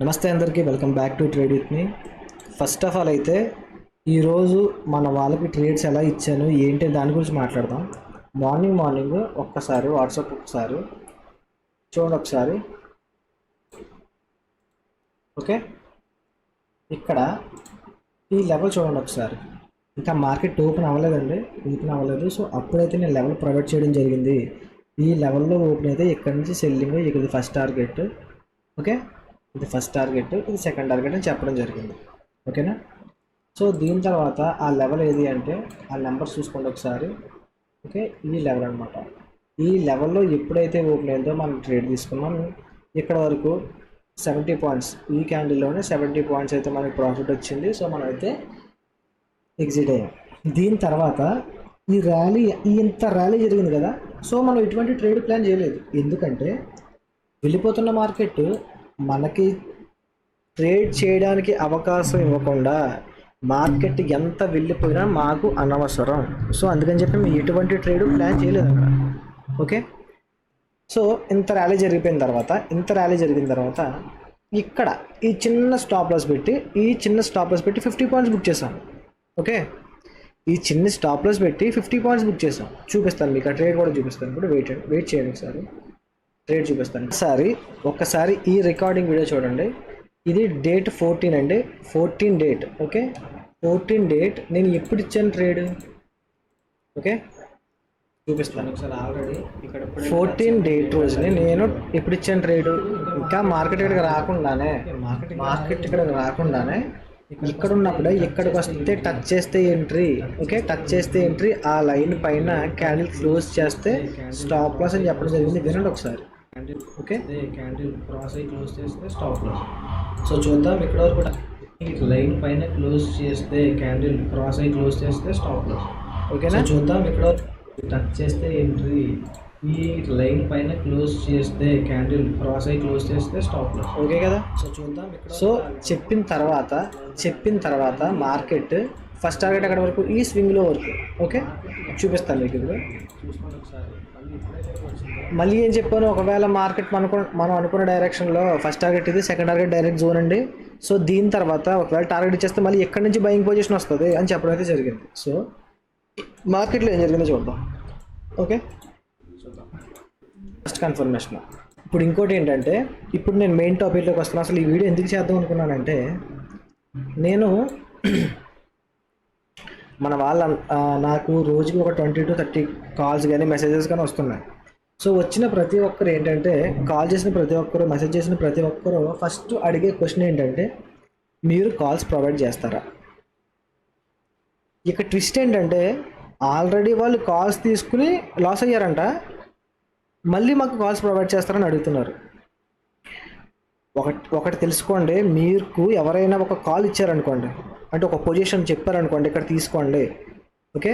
నమస్తే అందరికీ welcome back to trade with me. First of all అయితే ఈరోజు మన వాళ్ళకి ట్రేడ్స్ ఎలా ఇచ్చాను ఏంటి దాని గురించి మాట్లాడదాం. మార్నింగ్ మార్నింగ్ ఒక్కసారి వాట్సాప్ ఒకసారి చూడండి ఒకసారి. ఓకే? ఇక్కడ ఈ లెవెల్ చూడండి ఒకసారి. ఇంకా మార్కెట్ ఓపెన్ అవ్వలేదండి ఓపెన్ అవ్వలేదు. సో అప్పుడైతే నేను లెవెల్ ప్రొవైడ్ చేయడం జరిగింది. ఈ లెవెల్లో ఓపెన్ అయితే ఇక్కడ నుంచి సెల్లింగ్ ఇక్కడ ఫస్ట్ టార్గెట్. ఓకే? ఇది ఫస్ట్ టార్గెట్ ఇది సెకండ్ టార్గెట్ అని చెప్పడం జరిగింది. ఓకేనా సో దీని తర్వాత ఆ లెవెల్ ఏది అంటే ఆ నెంబర్ చూసుకోండి ఒకసారి. ఓకే ఈ లెవెల్ అనమాట ఈ లెవెల్లో ఎప్పుడైతే ఓపెన్ అయిందో మనం ట్రేడ్ తీసుకున్నాం. ఇక్కడ వరకు సెవెంటీ పాయింట్స్ ఈ క్యాండిల్లోనే సెవెంటీ పాయింట్స్ అయితే మనకి ప్రాఫిట్ వచ్చింది. సో మనం అయితే ఎగ్జిట్ అయ్యాం. దీని తర్వాత ఈ ర్యాలీ ఇంత ర్యాలీ జరిగింది కదా. సో మనం ఎటువంటి ట్రేడ్ ప్లాన్ చేయలేదు. ఎందుకంటే వెళ్ళిపోతున్న మార్కెట్ మనకి ట్రేడ్ చేయడానికి అవకాశం ఇవ్వకుండా మార్కెట్ ఎంత వెళ్ళిపోయినా మాకు అనవసరం. సో అందుకని చెప్పి మేము ఎటువంటి ట్రేడ్ ప్లాన్ చేయలేదు అక్కడ. ఓకే? సో ఇంత ర్యాలీ జరిగిపోయిన తర్వాత ఇంత ర్యాలీ జరిగిన తర్వాత ఇక్కడ ఈ చిన్న స్టాప్ లాస్ పెట్టి ఈ చిన్న స్టాప్ లాస్ పెట్టి ఫిఫ్టీ పాయింట్స్ బుక్ చేసాం ఓకే? ఈ చిన్న స్టాప్ లాస్ పెట్టి ఫిఫ్టీ పాయింట్స్ బుక్ చేసాం చూపిస్తాను మీకు. ఆ ట్రేడ్ కూడా చూపిస్తాను. ఇప్పుడు వెయిట్ వెయిట్ చేయండి ఒకసారి. ట్రేడ్ చూపిస్తాను. ఒకసారి ఒక్కసారి ఈ రికార్డింగ్ వీడియో చూడండి. ఇది డేట్ ఫోర్టీన్ అండి. Fourteen date okay fourteen date నేను ఎప్పుడు ఇచ్చాను ట్రేడ్ ఓకే చూపిస్తాను ఒకసారి ఆల్రెడీ ఇక్కడ ఫోర్టీన్ డేట్ రోజుని నేను ఎప్పుడు ఇచ్చాను ట్రేడ్ ఇంకా మార్కెట్ ఇక్కడికి రాకుండానే. మార్కెట్ ఇక్కడికి రాకుండానే ఇక్కడ ఉన్నప్పుడే ఇక్కడికి వస్తే టచ్ చేస్తే ఎంట్రీ ఓకే టచ్ చేస్తే ఎంట్రీ ఆ లైన్ పైన క్యాండిల్ క్లోజ్ చేస్తే స్టాప్ లాస్ అని చెప్పడం జరిగింది. వినండి ఒకసారి. ఓకే. క్యాండిల్. క్రాస్ అయి క్లోజ్ చేస్తే స్టాప్ లాస్ సో చూద్దాం ఇక్కడ వరకు కూడా. ఈ లైన్ పైన క్లోజ్ చేస్తే క్యాండిల్ క్రాస్ అయి క్లోజ్ చేస్తే స్టాప్ లాస్ ఓకేనా? చూద్దాం ఇక్కడ టచ్ చేస్తే ఎంట్రీ. ఈ లైన్ పైన క్లోజ్ చేస్తే క్యాండిల్ క్రాస్ అయి క్లోజ్ చేస్తే స్టాప్ లాస్ ఓకే కదా? సో చూద్దాం సో చెప్పిన తర్వాత చెప్పిన తర్వాత మార్కెట్ ఫస్ట్ టార్గెట్ అక్కడ వరకు ఈ స్వింగ్లో వరకు ఓకే? చూపిస్తాను మీకు ఇప్పుడు. మళ్ళీ ఏం చెప్పాను? ఒకవేళ మార్కెట్ మనకు మనం అనుకున్న డైరెక్షన్లో ఫస్ట్ టార్గెట్ ఇది సెకండ్ టార్గెట్ డైరెక్ట్ జోన్ అండి. సో దీని తర్వాత ఒకవేళ టార్గెట్ ఇచ్చేస్తే మళ్ళీ ఎక్కడి నుంచి బయింగ్ పొజిషన్ వస్తుంది అని చెప్పడం అయితే జరిగింది. సో మార్కెట్లో ఏం జరిగిందో చూద్దాం. ఓకే? First confirmation. ఇప్పుడు ఇంకోటి ఏంటంటే ఇప్పుడు నేను మెయిన్ టాపిక్లోకి వస్తున్నాను అసలు ఈ వీడియో ఎందుకు చేద్దాం అనుకున్నానంటే నేను మన వాళ్ళ నాకు రోజుకి ఒక ట్వంటీ టు థర్టీ కాల్స్ కానీ మెసేజెస్ కానీ వస్తున్నాయి. సో వచ్చిన ప్రతి ఒక్కరు ఏంటంటే కాల్ చేసిన ప్రతి ఒక్కరు మెసేజ్ చేసిన ప్రతి ఒక్కరు ఫస్ట్ అడిగే క్వశ్చన్ ఏంటంటే మీరు కాల్స్ ప్రొవైడ్ చేస్తారా? ఇక ట్విస్ట్ ఏంటంటే ఆల్రెడీ వాళ్ళు కాల్స్ తీసుకుని లాస్ అయ్యారంట మళ్ళీ మాకు కాల్స్ ప్రొవైడ్ చేస్తారని అడుగుతున్నారు. ఒకటి ఒకటి తెలుసుకోండి మీకు ఎవరైనా ఒక కాల్ ఇచ్చారనుకోండి అంటే ఒక పొజిషన్ చెప్పారనుకోండి ఇక్కడ తీసుకోండి. ఓకే?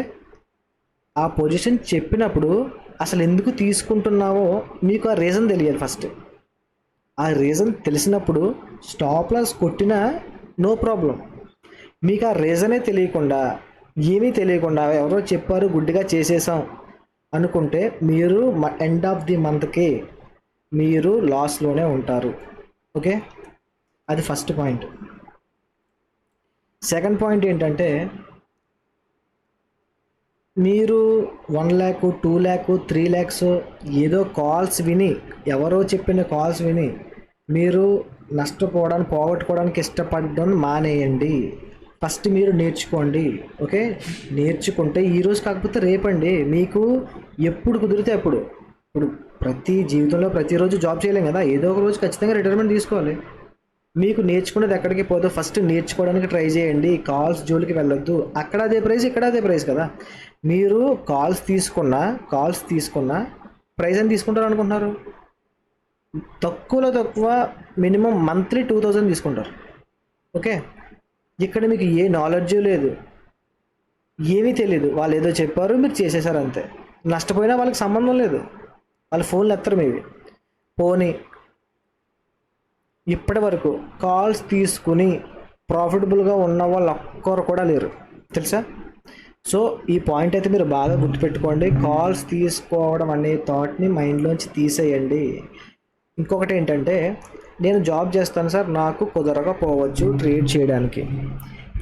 ఆ పొజిషన్ చెప్పినప్పుడు అసలు ఎందుకు తీసుకుంటున్నావో మీకు ఆ రీజన్ తెలియాలి ఫస్ట్ ఆ రీజన్ తెలిసినప్పుడు స్టాప్ లాస్ కొట్టినా నో ప్రాబ్లం మీకు ఆ రీజనే తెలియకుండా ఏమీ తెలియకుండా ఎవరో చెప్పారు గుడ్డిగా చేసేసాం అనుకుంటే మీరు ఎండ్ ఆఫ్ ది మంత్కి మీరు లాస్లోనే ఉంటారు. ఓకే? అది ఫస్ట్ పాయింట్ సెకండ్ పాయింట్ ఏంటంటే మీరు one lakh two lakh three lakhs ఏదో కాల్స్ విని ఎవరో చెప్పిన కాల్స్ విని మీరు నష్టపోవడానికి పోగొట్టుకోవడానికి ఇష్టపడడం మానేయండి. ఫస్ట్ మీరు నేర్చుకోండి ఓకే? నేర్చుకుంటే ఈరోజు కాకపోతే రేపండి. మీకు ఎప్పుడు కుదిరితే అప్పుడు. ఇప్పుడు ప్రతి జీవితంలో ప్రతిరోజు జాబ్ చేయలేం కదా. ఏదో ఒక రోజు ఖచ్చితంగా రిటైర్మెంట్ తీసుకోవాలి. మీకు నేర్చుకునేది ఎక్కడికి పోతే ఫస్ట్ నేర్చుకోవడానికి ట్రై చేయండి. కాల్స్ జోలికి వెళ్ళొద్దు. అక్కడ అదే ప్రైస్ ఇక్కడ అదే ప్రైస్ కదా. మీరు కాల్స్ తీసుకున్న కాల్స్ తీసుకున్న ప్రైస్ అని తీసుకుంటారు అనుకుంటున్నారు? తక్కువలో తక్కువ మినిమం మంత్లీ టూ థౌజండ్ తీసుకుంటారు. ఓకే? ఇక్కడ మీకు ఏ నాలెడ్జ్ లేదు. ఏమీ తెలియదు వాళ్ళు ఏదో చెప్పారు మీరు చేసేసారు అంతే. నష్టపోయినా వాళ్ళకి సంబంధం లేదు. వాళ్ళ ఫోన్లు ఎత్తరు మీవి పోనీ ఇప్పటి వరకు కాల్స్ తీసుకుని ప్రాఫిటబుల్గా ఉన్న వాళ్ళు ఒక్కరు కూడా లేరు. తెలుసా? సో ఈ పాయింట్ అయితే మీరు బాగా గుర్తుపెట్టుకోండి. కాల్స్ తీసుకోవడం అనే థాట్ని మైండ్లోంచి తీసేయండి. ఇంకొకటి ఏంటంటే నేను జాబ్ చేస్తాను సార్ నాకు కుదరకపోవచ్చు ట్రేడ్ చేయడానికి.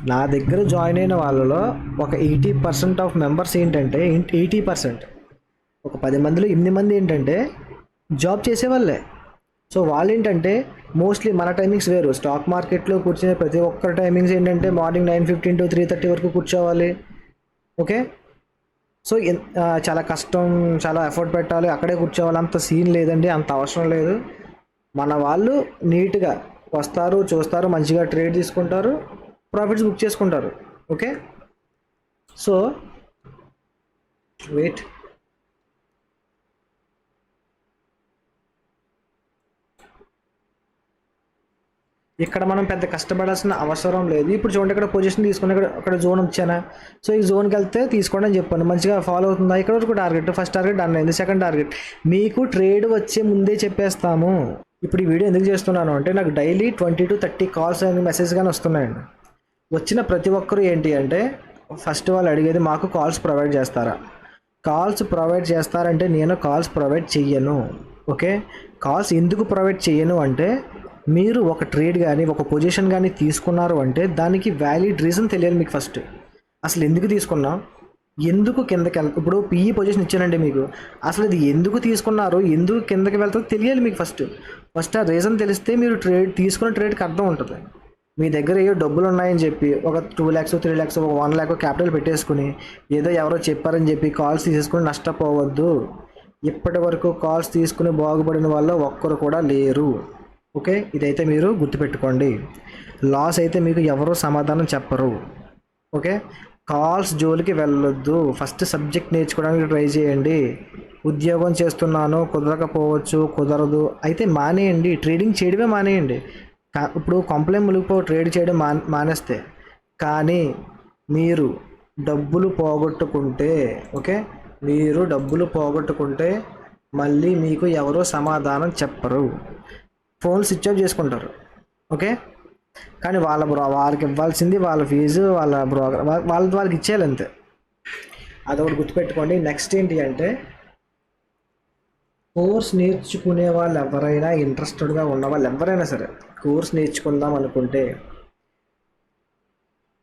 నా దగ్గర జాయిన్ అయిన వాళ్ళలో ఒక ఎయిటీ పర్సెంట్ ఆఫ్ మెంబర్స్ ఏంటంటే ఎయిటీ పర్సెంట్. ఒక పది మందిలో ఎనిమిది మంది ఏంటంటే జాబ్ చేసేవాళ్ళే. సో వాళ్ళు ఏంటంటే మోస్ట్లీ మన టైమింగ్స్ వేరు. స్టాక్ మార్కెట్లో కూర్చునే ప్రతి ఒక్కరి టైమింగ్స్ ఏంటంటే morning nine fifteen to three thirty వరకు కూర్చోవాలి. ఓకే? సో చాలా కష్టం చాలా ఎఫర్ట్ పెట్టాలి. అక్కడే కూర్చోవాలి. అంత సీన్ లేదండి అంత అవసరం లేదు. మన వాళ్ళు నీట్గా వస్తారు చూస్తారు మంచిగా ట్రేడ్ తీసుకుంటారు ప్రాఫిట్స్ బుక్ చేసుకుంటారు. ఓకే? సో వెయిట్ ఇక్కడ మనం పెద్ద కష్టపడాల్సిన అవసరం లేదు. ఇప్పుడు చూడండి ఇక్కడ పొజిషన్ తీసుకుని ఇక్కడ అక్కడ జోన్ వచ్చానా? సో ఈ జోన్కి వెళ్తే తీసుకోండి అని చెప్పాను. మంచిగా ఫాలో అవుతుందా? ఇక్కడ వరకు టార్గెట్ ఫస్ట్ టార్గెట్ డన్ అయింది. సెకండ్ టార్గెట్ మీకు ట్రేడ్ వచ్చే ముందే చెప్పేస్తాము. ఇప్పుడు ఈ వీడియో ఎందుకు చేస్తున్నాను అంటే నాకు daily twenty to thirty calls అని మెసేజ్ కానీ వస్తున్నాయండి. వచ్చిన ప్రతి ఒక్కరు ఏంటి అంటే ఫస్ట్ వాళ్ళు అడిగేది మాకు కాల్స్ ప్రొవైడ్ చేస్తారా? కాల్స్ ప్రొవైడ్ చేస్తారంటే నేను కాల్స్ ప్రొవైడ్ చెయ్యను. ఓకే కాల్స్ ఎందుకు ప్రొవైడ్ చెయ్యను అంటే మీరు ఒక ట్రేడ్ కానీ ఒక పొజిషన్ కానీ తీసుకున్నారు అంటే దానికి వ్యాలిడ్ రీజన్ తెలియాలి మీకు ఫస్ట్ అసలు ఎందుకు తీసుకున్నా? ఎందుకు కిందకి వెళ్ ఇప్పుడు పిఈ పొజిషన్ ఇచ్చానండి మీకు. అసలు ఇది ఎందుకు తీసుకున్నారు? ఎందుకు కిందకి వెళ్తుందో తెలియాలి మీకు ఫస్ట్ ఫస్ట్ ఆ రీజన్ తెలిస్తే మీరు ట్రేడ్ తీసుకున్న ట్రేడ్కి అర్థం ఉంటుంది. మీ దగ్గర ఏవో డబ్బులు ఉన్నాయని చెప్పి ఒక టూ ల్యాక్స్ త్రీ ల్యాక్స్ ఒక వన్ ల్యాక్ క్యాపిటల్ పెట్టేసుకుని ఏదో ఎవరో చెప్పారని చెప్పి కాల్స్ తీసేసుకుని నష్టపోవద్దు. ఇప్పటి వరకు కాల్స్ తీసుకుని బాగుపడిన వాళ్ళు ఒక్కరు కూడా లేరు. ఓకే? ఇదైతే మీరు గుర్తుపెట్టుకోండి. లాస్ అయితే మీకు ఎవరు సమాధానం చెప్పరు. ఓకే? కాల్స్ జోలికి వెళ్ళొద్దు. ఫస్ట్ సబ్జెక్ట్ నేర్చుకోవడానికి ట్రై చేయండి. ఉద్యోగం చేస్తున్నాను కుదరకపోవచ్చు కుదరదు. అయితే మానేయండి. ట్రేడింగ్ చేయడమే మానేయండి. ఇప్పుడు కంప్లైంట్ మునిగిపో ట్రేడ్ చేయడం మా మానేస్తే. కానీ మీరు డబ్బులు పోగొట్టుకుంటే ఓకే? మీరు డబ్బులు పోగొట్టుకుంటే మళ్ళీ మీకు ఎవరో సమాధానం చెప్పరు. ఫోన్ స్విచ్ ఆఫ్ చేసుకుంటారు. ఓకే? కానీ వాళ్ళ బ్రో వాళ్ళకి ఇవ్వాల్సింది వాళ్ళ ఫీజు వాళ్ళ బ్రో వాళ్ళ వాళ్ళకి ఇచ్చేయాలి అంతే. అదొకటి గుర్తుపెట్టుకోండి. నెక్స్ట్ ఏంటి అంటే కోర్స్ నేర్చుకునే వాళ్ళు ఎవరైనా ఇంట్రెస్టెడ్గా ఉన్న వాళ్ళు ఎవరైనా సరే కోర్స్ నేర్చుకుందాం అనుకుంటే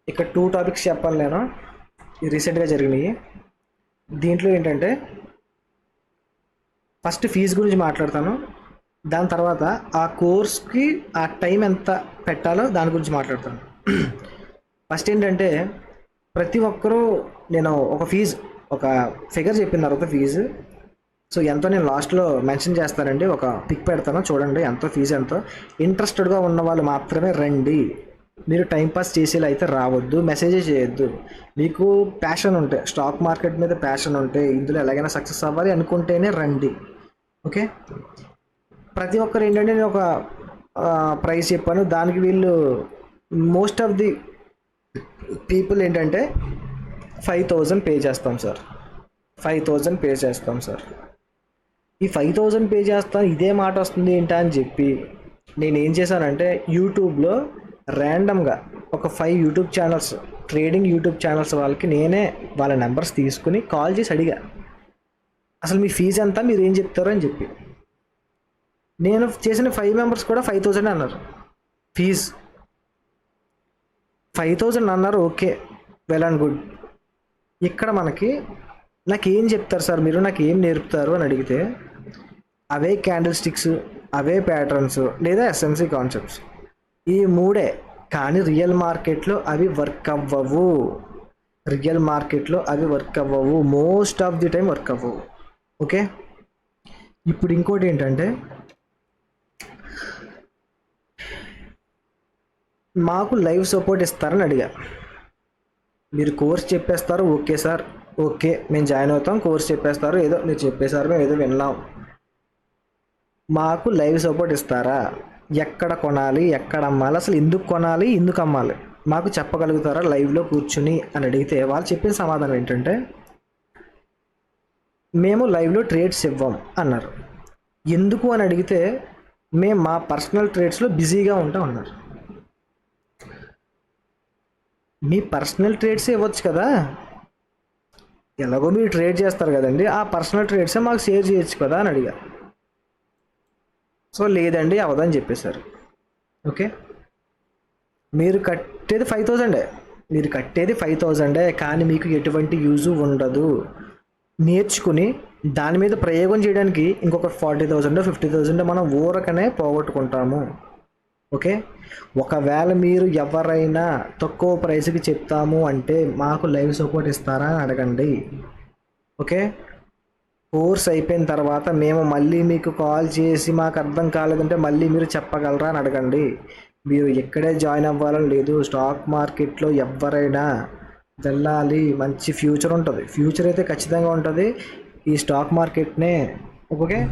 ఇక్కడ టూ టాపిక్స్ చెప్పాలి నేను. ఈ రీసెంట్గా జరిగినాయి దీంట్లో ఏంటంటే ఫస్ట్ ఫీజు గురించి మాట్లాడతాను. దాని తర్వాత ఆ కోర్స్కి ఆ టైం ఎంత పెట్టాలో దాని గురించి మాట్లాడతాను. ఫస్ట్ ఏంటంటే ప్రతి ఒక్కరూ నేను ఒక ఫీజు ఒక ఫిగర్ చెప్పిన తర్వాత ఫీజు. సో ఎంతో నేను లాస్ట్లో మెన్షన్ చేస్తానండి. ఒక పిక్ పెడతాను చూడండి ఎంతో ఫీజు ఎంతో. ఇంట్రెస్టెడ్గా ఉన్న వాళ్ళు మాత్రమే రండి. మీరు టైంపాస్ చేసేలా అయితే రావద్దు మెసేజే చేయొద్దు. మీకు ప్యాషన్ ఉంటే స్టాక్ మార్కెట్ మీద ప్యాషన్ ఉంటే ఇందులో ఎలాగైనా సక్సెస్ అవ్వాలి అనుకుంటేనే రండి. ఓకే? ప్రతి ఒక్కరు ఏంటంటే నేను ఒక ప్రైస్ చెప్పాను. దానికి వీళ్ళు మోస్ట్ ఆఫ్ ది పీపుల్ ఏంటంటే ఫైవ్ థౌజండ్ పే చేస్తాం సార్. ఫైవ్ థౌజండ్ పే చేస్తాం సార్. ఈ ఫైవ్ థౌజండ్ పే చేస్తాను ఇదే మాట వస్తుంది ఏంటా అని చెప్పి నేను ఏం చేశానంటే యూట్యూబ్లో ర్యాండమ్గా ఒక five YouTube channels trading YouTube channels వాళ్ళకి నేనే వాళ్ళ నెంబర్స్ తీసుకుని కాల్ చేసి అడిగా. అసలు మీ ఫీజు ఎంత మీరు ఏం చెప్తారో అని చెప్పి. నేను చేసిన ఫైవ్ మెంబర్స్ కూడా ఫైవ్ థౌజండ్ అన్నారు. ఫీజ్ ఫైవ్ థౌజండ్ అన్నారు ఓకే వెల్ అండ్ గుడ్ ఇక్కడ మనకి నాకు ఏం చెప్తారు సార్ మీరు? నాకు ఏం నేర్పుతారు అని అడిగితే అవే క్యాండిల్ స్టిక్స్ అవే ప్యాటర్న్స్ లేదా ఎస్ఎంసీ కాన్సెప్ట్స్ ఈ మూడే కానీ రియల్ మార్కెట్లో అవి వర్క్ అవ్వవు. రియల్ మార్కెట్లో అవి వర్క్ అవ్వవు. Most of the time work అవ్వవు. ఓకే ఇప్పుడు ఇంకోటి ఏంటంటే మాకు లైవ్ సపోర్ట్ ఇస్తారని అడిగా. మీరు కోర్స్ చెప్పేస్తారు ఓకే సార్. ఓకే మేము జాయిన్ అవుతాం కోర్స్ చెప్పేస్తారు. ఏదో మీరు చెప్పేశారు మేము ఏదో విన్నాం. మాకు లైవ్ సపోర్ట్ ఇస్తారా? ఎక్కడ కొనాలి ఎక్కడ అమ్మాలి అసలు ఎందుకు కొనాలి ఎందుకు అమ్మాలి? మాకు చెప్పగలుగుతారా లైవ్లో కూర్చుని అని అడిగితే వాళ్ళు చెప్పిన సమాధానం ఏంటంటే మేము లైవ్లో ట్రేడ్స్ ఇవ్వం అన్నారు. ఎందుకు అని అడిగితే మేము మా పర్సనల్ ట్రేడ్స్లో బిజీగా ఉంటాం అన్నారు. మీ పర్సనల్ ట్రేడ్స్ ఇవ్వచ్చు కదా? ఎలాగో మీరు ట్రేడ్ చేస్తారు కదండి. ఆ పర్సనల్ ట్రేడ్సే మాకు షేర్ చేయొచ్చు కదా అని అడిగా. సో లేదండి అవదని చెప్పేశారు. ఓకే? మీరు కట్టేది ఫైవ్ థౌజండే మీరు కట్టేది ఫైవ్ థౌజండే కానీ మీకు ఎటువంటి యూజు ఉండదు. నేర్చుకుని దాని మీద ప్రయోగం చేయడానికి ఇంకొక ఫార్టీ థౌజండ్ ఫిఫ్టీ థౌజండ్ మనం ఊరకనే పోగొట్టుకుంటాము. ఓకే? ఒకవేళ మీరు ఎవరైనా తక్కువ ప్రైస్కి చెప్తాము అంటే మాకు లైవ్ సపోర్ట్ ఇస్తారా అని అడగండి. ఓకే? కోర్స్ అయిపోయిన తర్వాత మేము మళ్ళీ మీకు కాల్ చేసి మాకు అర్థం కాలేదంటే మళ్ళీ మీరు చెప్పగలరా అని అడగండి. మీరు ఎక్కడే జాయిన్ అవ్వాలని లేదు. స్టాక్ మార్కెట్లో ఎవరైనా వెళ్ళాలి. మంచి ఫ్యూచర్ ఉంటుంది. ఫ్యూచర్ అయితే ఖచ్చితంగా ఉంటుంది. ఈ స్టాక్ మార్కెట్నే. ఓకే?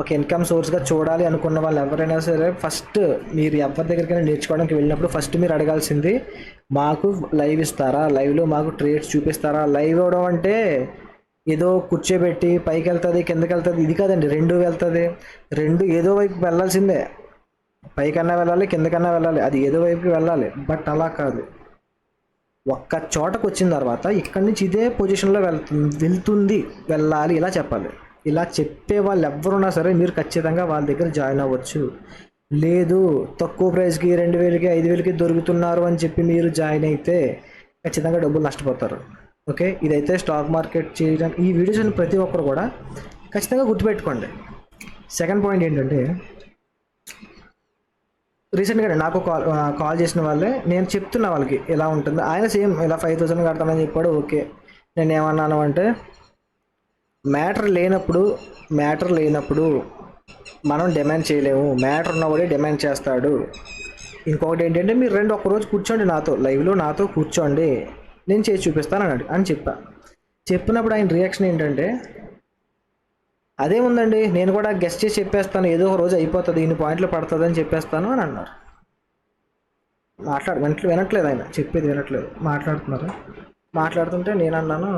ఒక ఇన్కమ్ సోర్స్గా చూడాలి అనుకున్న వాళ్ళు ఎవరైనా సరే ఫస్ట్ మీరు ఎవరి దగ్గరికైనా నేర్చుకోవడానికి వెళ్ళినప్పుడు ఫస్ట్ మీరు అడగాల్సింది మాకు లైవ్ ఇస్తారా? లైవ్లో మాకు ట్రేడ్స్ చూపిస్తారా? లైవ్ ఇవ్వడం అంటే ఏదో కూర్చోబెట్టి పైకి వెళ్తుంది కిందకి వెళ్తుంది ఇది కాదండి రెండు వెళ్తుంది. రెండు ఏదో వైపు వెళ్ళాల్సిందే. పైకన్నా వెళ్ళాలి కిందకన్నా వెళ్ళాలి అది ఏదో వైపుకి వెళ్ళాలి బట్ అలా కాదు. ఒక్క చోటకు వచ్చిన తర్వాత ఇక్కడి నుంచి ఇదే పొజిషన్లో వెళ్తుంది వెళ్తుంది వెళ్ళాలి ఇలా చెప్పాలి. ఇలా చెప్పే వాళ్ళు ఎవరున్నా సరే మీరు ఖచ్చితంగా వాళ్ళ దగ్గర జాయిన్ అవ్వచ్చు. లేదు తక్కువ ప్రైస్కి రెండు వేలకి ఐదు వేలకి దొరుకుతున్నారు అని చెప్పి మీరు జాయిన్ అయితే ఖచ్చితంగా డబ్బులు నష్టపోతారు. ఓకే? ఇదైతే స్టాక్ మార్కెట్ చేయడానికి ఈ వీడియోస్ ప్రతి ఒక్కరు కూడా ఖచ్చితంగా గుర్తుపెట్టుకోండి. సెకండ్ పాయింట్ ఏంటంటే రీసెంట్గా నాకు కాల్ కాల్ చేసిన వాళ్ళే నేను చెప్తున్నా వాళ్ళకి ఎలా ఉంటుంది. ఆయన సేమ్ ఇలా ఫైవ్ థౌసండ్ కడతానని చెప్పాడు ఓకే. నేను ఏమన్నాను అంటే మ్యాటర్ లేనప్పుడు మ్యాటర్ లేనప్పుడు మనం డిమాండ్ చేయలేము. మ్యాటర్ ఉన్నవాడే డిమాండ్ చేస్తాడు. ఇంకొకటి ఏంటంటే మీరు రెండు ఒక్కరోజు కూర్చోండి నాతో లైవ్లో నాతో కూర్చోండి. నేను చేసి చూపిస్తాను అన్నాడు అని చెప్పా. చెప్పినప్పుడు ఆయన రియాక్షన్ ఏంటంటే అదే ఉందండి నేను కూడా గెస్ట్ చేసి చెప్పేస్తాను ఏదో ఒక రోజు అయిపోతుంది ఇన్ని పాయింట్లు పడుతుంది అని చెప్పేస్తాను అని అన్నారు. మాట్లాడు వినట్లేదు వినట్లేదు ఆయన చెప్పేది వినట్లేదు. మాట్లాడుతున్నారు? మాట్లాడుతుంటే నేను అన్నాను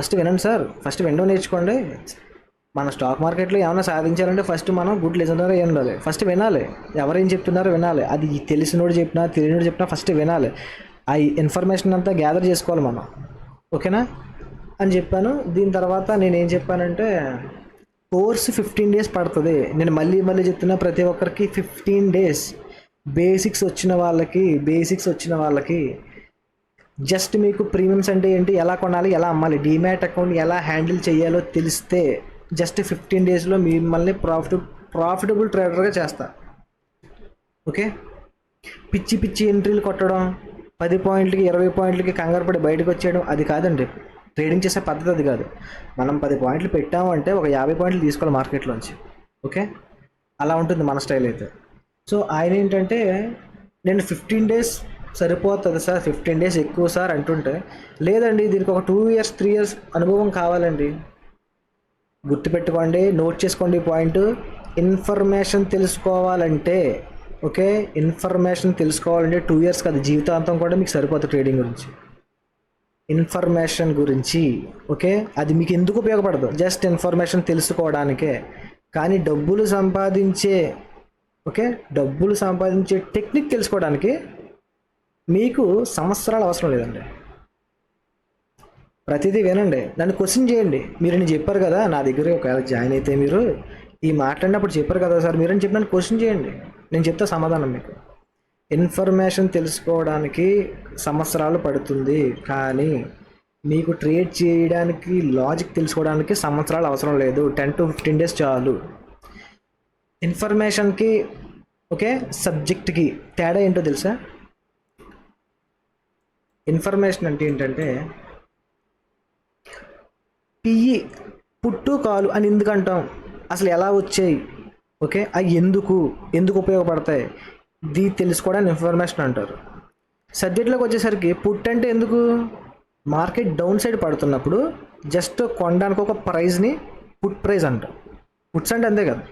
ఫస్ట్ వినండి సార్ ఫస్ట్ వినడం నేర్చుకోండి. మన స్టాక్ మార్కెట్లో ఏమైనా సాధించాలంటే ఫస్ట్ మనం గుడ్ లిజనర్ ఏం ఉండాలి? ఫస్ట్ వినాలి. ఎవరేం చెప్తున్నారో వినాలి. అది తెలిసినోడు చెప్పినా తెలియనోడు చెప్పినా ఫస్ట్ వినాలి. ఆ ఇన్ఫర్మేషన్ అంతా గ్యాదర్ చేసుకోవాలి మనం. ఓకేనా? అని చెప్పాను. దీని తర్వాత నేను ఏం చెప్పానంటే కోర్స్ ఫిఫ్టీన్ డేస్ పడుతుంది. నేను మళ్ళీ మళ్ళీ చెప్తున్నా ప్రతి ఒక్కరికి ఫిఫ్టీన్ డేస్. బేసిక్స్ వచ్చిన వాళ్ళకి బేసిక్స్ వచ్చిన వాళ్ళకి జస్ట్ మీకు ప్రీమియమ్స్ అంటే ఏంటి ఎలా కొనాలి ఎలా అమ్మాలి డీమ్యాట్ అకౌంట్ ఎలా హ్యాండిల్ చేయాలో తెలిస్తే జస్ట్ ఫిఫ్టీన్ డేస్లో మిమ్మల్ని ప్రాఫిట్ ప్రాఫిటబుల్ ట్రేడర్గా చేస్తా. ఓకే? పిచ్చి పిచ్చి ఎంట్రీలు కొట్టడం పది పాయింట్లకి ఇరవై పాయింట్లకి కంగారు పడి బయటకు వచ్చేయడం అది కాదండి. ట్రేడింగ్ చేసే పద్ధతి అది కాదు. మనం పది పాయింట్లు పెట్టామంటే ఒక యాభై పాయింట్లు తీసుకోవాలి మార్కెట్లోంచి. ఓకే? అలా ఉంటుంది మన స్టైల్ అయితే. సో ఆయన ఏంటంటే నేను ఫిఫ్టీన్ డేస్ సరిపోతుంది సార్ ఫిఫ్టీన్ డేస్ ఎక్కువ సార్ అంటుంటే. లేదండి దీనికి ఒక టూ ఇయర్స్ త్రీ ఇయర్స్ అనుభవం కావాలండి. గుర్తుపెట్టుకోండి నోట్ చేసుకోండి పాయింట్ ఇన్ఫర్మేషన్ తెలుసుకోవాలంటే ఓకే ఇన్ఫర్మేషన్ తెలుసుకోవాలంటే టూ ఇయర్స్ కాదు జీవితాంతం కూడా మీకు సరిపోతుంది ట్రేడింగ్ గురించి. ఇన్ఫర్మేషన్ గురించి ఓకే అది మీకు ఎందుకు ఉపయోగపడదు? జస్ట్ ఇన్ఫర్మేషన్ తెలుసుకోవడానికే. కానీ డబ్బులు సంపాదించే ఓకే డబ్బులు సంపాదించే టెక్నిక్ తెలుసుకోవడానికి మీకు సంవత్సరాలు అవసరం లేదండి. ప్రతిదీ వినండి. నన్ను క్వశ్చన్ చేయండి. మీరు నేను చెప్పారు కదా నా దగ్గర ఒకవేళ జాయిన్ అయితే మీరు ఈ మాట్లాడినప్పుడు చెప్పారు కదా సార్ మీరని చెప్పి నన్ను క్వశ్చన్ చేయండి. నేను చెప్తా సమాధానం మీకు. ఇన్ఫర్మేషన్ తెలుసుకోవడానికి సంవత్సరాలు పడుతుంది కానీ మీకు ట్రేడ్ చేయడానికి లాజిక్ తెలుసుకోవడానికి సంవత్సరాలు అవసరం లేదు. టెన్ టు ఫిఫ్టీన్ డేస్ చాలు. ఇన్ఫర్మేషన్కి ఓకే సబ్జెక్ట్కి తేడా ఏంటో తెలుసా? ఇన్ఫర్మేషన్ అంటే ఏంటంటే పియ్యి పుట్టు కాలు అని ఎందుకు అంటాం అసలు ఎలా వచ్చాయి? ఓకే? అవి ఎందుకు? ఎందుకు ఉపయోగపడతాయి? ఇది తెలుసుకోవడానికి ఇన్ఫర్మేషన్ అంటారు. సబ్జెక్ట్లోకి వచ్చేసరికి పుట్ అంటే ఎందుకు? మార్కెట్ డౌన్ సైడ్ పడుతున్నప్పుడు జస్ట్ కొనడానికి ఒక ప్రైజ్ని పుట్ ప్రైజ్ అంటాం. పుట్స్ అంటే అంతే కదా.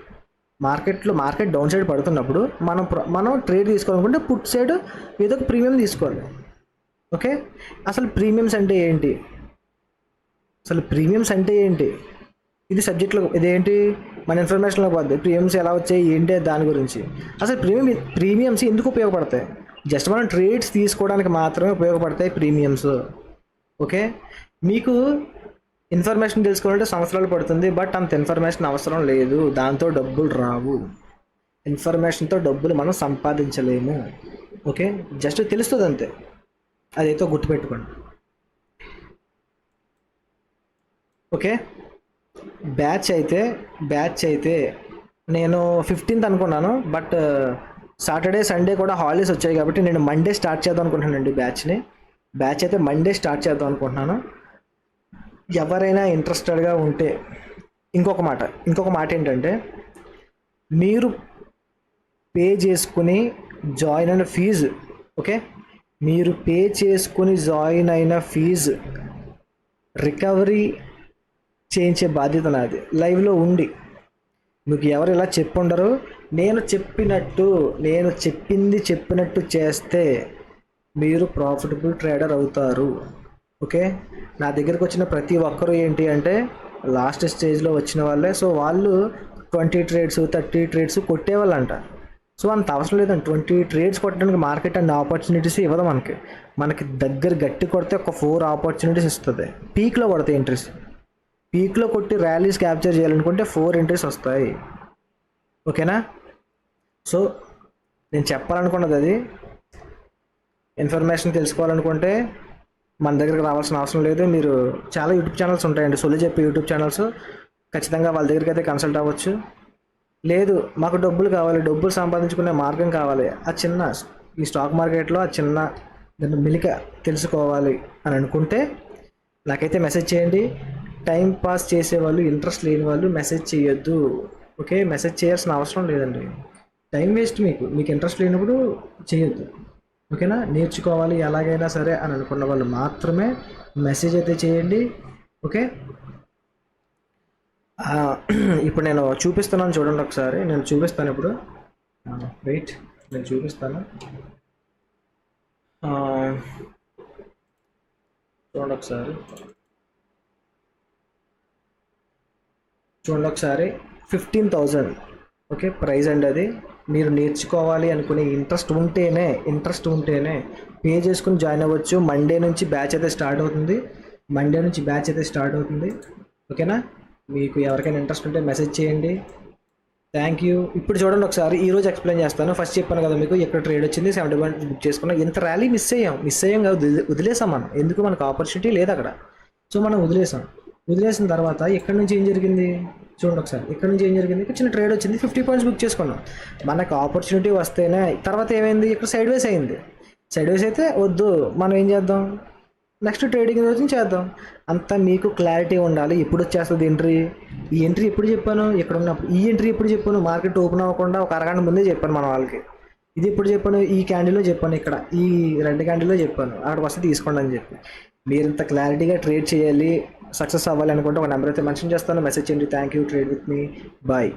మార్కెట్లో మార్కెట్ డౌన్ సైడ్ పడుతున్నప్పుడు మనం మనం ట్రేడ్ తీసుకోవాలనుకుంటే పుట్ సైడ్ ఏదో ఒక ప్రీమియం తీసుకోవాలి. ఓకే? అసలు ప్రీమియమ్స్ అంటే ఏంటి? అసలు ప్రీమియమ్స్ అంటే ఏంటి? ఇది సబ్జెక్ట్లో ఇదేంటి? మన ఇన్ఫర్మేషన్లో పోద్ది ప్రీమియమ్స్ ఎలా వచ్చాయి? ఏంటి? దాని గురించి. అసలు ప్రీమియం ప్రీమియమ్స్ ఎందుకు ఉపయోగపడతాయి? జస్ట్ మనం ట్రేడ్స్ తీసుకోవడానికి మాత్రమే ఉపయోగపడతాయి ప్రీమియమ్స్. ఓకే? మీకు ఇన్ఫర్మేషన్ తెలుసుకోవాలంటే సంవత్సరాలు పడుతుంది. బట్ అంత ఇన్ఫర్మేషన్ అవసరం లేదు. దాంతో డబ్బులు రావు. ఇన్ఫర్మేషన్తో డబ్బులు మనం సంపాదించలేము. ఓకే? జస్ట్ తెలుస్తుంది అంతే అదైతే గుర్తుపెట్టుకోండి. ఓకే? బ్యాచ్ అయితే బ్యాచ్ అయితే నేను ఫిఫ్టీన్త్ అనుకున్నాను బట్ సాటర్డే సండే కూడా హాలిడేస్ వచ్చాయి కాబట్టి నేను మండే స్టార్ట్ చేద్దాం అనుకుంటున్నానండి బ్యాచ్ని. బ్యాచ్ అయితే మండే స్టార్ట్ చేద్దాం అనుకుంటున్నాను. ఎవరైనా ఇంట్రెస్టెడ్గా ఉంటే ఇంకొక మాట ఇంకొక మాట ఏంటంటే మీరు పే చేసుకుని జాయిన్ అయిన ఫీజు ఓకే? మీరు పే చేసుకుని జాయిన్ అయిన ఫీజు రికవరీ చేయించే బాధ్యత నాది. లైవ్లో ఉండి. మీకు ఎవరు ఇలా చెప్పుండరు? నేను చెప్పినట్టు నేను చెప్పింది చెప్పినట్టు చేస్తే మీరు ప్రాఫిటబుల్ ట్రేడర్ అవుతారు. ఓకే? నా దగ్గరకు వచ్చిన ప్రతి ఒక్కరు ఏంటి అంటే లాస్ట్ స్టేజ్లో వచ్చిన వాళ్ళే. సో వాళ్ళు ట్వంటీ ట్రేడ్స్ థర్టీ ట్రేడ్స్ కొట్టేవాళ్ళంట. సో అంత అవసరం లేదండి ట్వంటీ ట్రేడ్స్ కొట్టడానికి మార్కెట్ అండ్ ఆపర్చునిటీస్ ఇవ్వదు మనకి. మనకి దగ్గర గట్టి కొడితే ఒక ఫోర్ ఆపర్చునిటీస్ ఇస్తుంది. పీక్లో కొడతాయి ఎంట్రీస్ పీక్లో కొట్టి ర్యాలీస్ క్యాప్చర్ చేయాలనుకుంటే ఫోర్ ఎంట్రీస్ వస్తాయి. ఓకేనా? సో నేను చెప్పాలనుకున్నది అది. ఇన్ఫర్మేషన్ తెలుసుకోవాలనుకుంటే మన దగ్గరికి రావాల్సిన అవసరం లేదు. మీరు చాలా యూట్యూబ్ ఛానల్స్ ఉంటాయండి. సొల్లు చెప్పే యూట్యూబ్ ఛానల్స్. ఖచ్చితంగా వాళ్ళ దగ్గరికి అయితే కన్సల్ట్ అవ్వచ్చు. లేదు మాకు డబ్బులు కావాలి డబ్బులు సంపాదించుకునే మార్గం కావాలి. ఆ చిన్న ఈ స్టాక్ మార్కెట్లో ఆ చిన్న దాన్ని మిలిక తెలుసుకోవాలి అని అనుకుంటే నాకైతే మెసేజ్ చేయండి. టైం పాస్ చేసేవాళ్ళు ఇంట్రెస్ట్ లేని వాళ్ళు మెసేజ్ చేయొద్దు. ఓకే? మెసేజ్ చేయాల్సిన అవసరం లేదండి. టైం వేస్ట్ మీకు. మీకు ఇంట్రెస్ట్ లేనప్పుడు చేయొద్దు. ఓకేనా? నేర్చుకోవాలి ఎలాగైనా సరే అని అనుకున్న వాళ్ళు మాత్రమే మెసేజ్ అయితే చేయండి. ఓకే? ఇప్పుడు నేను చూపిస్తున్నాను చూడండి ఒకసారి. నేను చూపిస్తాను ఇప్పుడు. వెయిట్ నేను చూపిస్తాను. చూడండి ఒకసారి. చూడండి ఒకసారి. ఫిఫ్టీన్ థౌజండ్ ఓకే ప్రైజ్ అండి అది. మీరు నేర్చుకోవాలి అనుకునే ఇంట్రెస్ట్ ఉంటేనే ఇంట్రెస్ట్ ఉంటేనే పే చేసుకుని జాయిన్ అవ్వచ్చు. మండే నుంచి బ్యాచ్ అయితే స్టార్ట్ అవుతుంది. మండే నుంచి బ్యాచ్ అయితే స్టార్ట్ అవుతుంది. ఓకేనా? మీకు ఎవరికైనా ఇంట్రెస్ట్ ఉంటే మెసేజ్ చేయండి. థ్యాంక్ యూ ఇప్పుడు చూడండి ఒకసారి ఈ రోజు ఎక్స్ప్లెయిన్ చేస్తాను. ఫస్ట్ చెప్పాను కదా మీకు ఎక్కడ ట్రేడ్ వచ్చింది సెవెంటీ వన్ బుక్ చేసుకున్నాం. ఇంత ర్యాలీ మిస్ అయ్యాం. మిస్ అయ్యాం కాదు వదిలేసాం మనం. ఎందుకు మనకు ఆపర్చునిటీ లేదు అక్కడ? సో మనం వదిలేసాం. వదిలేసిన తర్వాత ఇక్కడ నుంచి ఏం జరిగింది? చూడండి ఒకసారి. ఇక్కడ నుంచి ఏం జరిగింది? ఇక్కడ చిన్న ట్రేడ్ వచ్చింది. ఫిఫ్టీ పాయింట్స్ బుక్ చేసుకున్నాం. మనకు ఆపర్చునిటీ వస్తేనే తర్వాత ఏమైంది? ఇక్కడ సైడ్ వేస్ అయింది. సైడ్ వేస్ అయితే వద్దు. మనం ఏం చేద్దాం? నెక్స్ట్ ట్రేడింగ్ రోజు చేద్దాం. అంతా మీకు క్లారిటీ ఉండాలి. ఎప్పుడు వచ్చేస్తుంది ఎంట్రీ? ఈ ఎంట్రీ ఎప్పుడు చెప్పాను? ఇక్కడ ఉన్నప్పుడు ఈ ఎంట్రీ ఎప్పుడు చెప్పాను? మార్కెట్ ఓపెన్ అవ్వకుండా ఒక అరగంట ముందే చెప్పాను మన వాళ్ళకి. ఇది ఎప్పుడు చెప్పాను? ఈ క్యాండిల్లో చెప్పాను ఇక్కడ. ఈ రెడ్ క్యాండిల్లో చెప్పాను. అక్కడికి వస్తే తీసుకోండి అని చెప్పి. మీరు ఇంత క్లారిటీగా ట్రేడ్ చేయాలి సక్సెస్ అవ్వాలి అనుకుంటే ఒక నెంబర్ అయితే మెన్షన్ చేస్తాను. మెసేజ్ చేయండి. Thank you trade with me bye